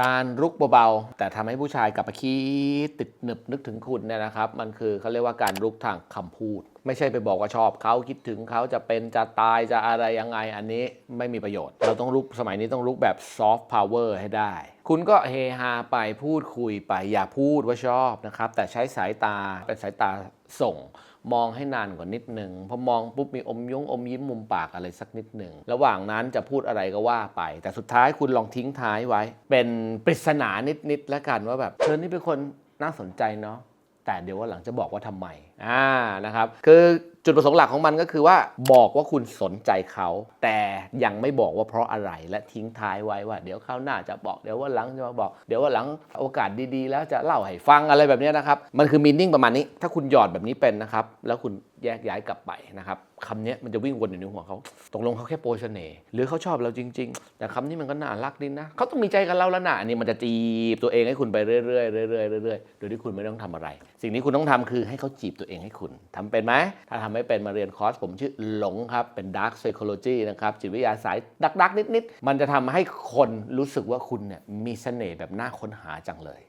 การรุกเบาๆ แต่ทำให้ผู้ชายกลับมาคิดติดหนึบนึกถึงคุณเนี่ยนะครับ มันคือเขาเรียกว่าการรุกทางคำพูด ไม่ใช่ไปบอกว่าชอบเขาคิดถึงเขาจะเป็นจะตายจะอะไรยังไงอันนี้ไม่มีประโยชน์ เราต้องรุกสมัยนี้ต้องรุกแบบซอฟต์พาวเวอร์ให้ได้ คุณก็เฮฮาไปพูดคุยไปอย่าพูดว่าชอบนะครับ แต่ใช้สายตาเป็นสายตาส่ง มองให้นานกว่านิดหนึ่งพอมองปุ๊บมีอมย้งอมยิ้มมุมปากอะไรสักนิดหนึ่งระหว่างนั้นจะพูดอะไรก็ว่าไป แต่สุดท้ายคุณลองทิ้งท้ายไว้ เป็นปริศนานิดๆแล้วกันว่าแบบเธอนี่เป็นคนน่าสนใจเนาะแต่เดี๋ยวว่าหลังจะบอกว่าทำไมอ่านะครับ คือ จุดประสงค์หลักของมันก็คือว่าบอกว่าคุณสนใจเขา แต่ยังไม่บอกว่าเพราะอะไรและทิ้งท้ายไว้ว่า เดี๋ยวคราวหน้าจะบอกเดี๋ยวว่าหลังจะมาบอก เดี๋ยวว่าหลังโอกาสดีๆ แล้วจะเล่าให้ฟังอะไรแบบนี้นะครับมันคือมีนิ่งประมาณนี้ ถ้าคุณหยอดแบบนี้เป็นนะครับแล้วคุณแยกย้ายกลับไปนะครับคำนี้มันจะวิ่งวนอยู่ในหัวเขาตกลงเขาแค่โปรเสน่ห์หรือเขาชอบเราจริง ๆ แต่คำนี้มันก็น่ารักดีนะเขาต้องมีใจกับเราแล้วนะอันนี้มันจะจีบตัวเองให้คุณไปเรื่อยๆเรื่อยๆเรื่อยๆโดยที่คุณไม่ต้องทำอะไร สิ่งที่คุณต้องทำคือให้เขาจีบตัวเองให้คุณทำเป็นไหมถ้าทำไม่เป็นมาเรียนคอร์สผมชื่อหลงครับเป็น Dark Psychology นะครับจิตวิทยาสายดักๆนิดๆมันจะทำให้คนรู้สึกว่าคุณเนี่ยมีเสน่ห์แบบน่าค้นหาจังเลย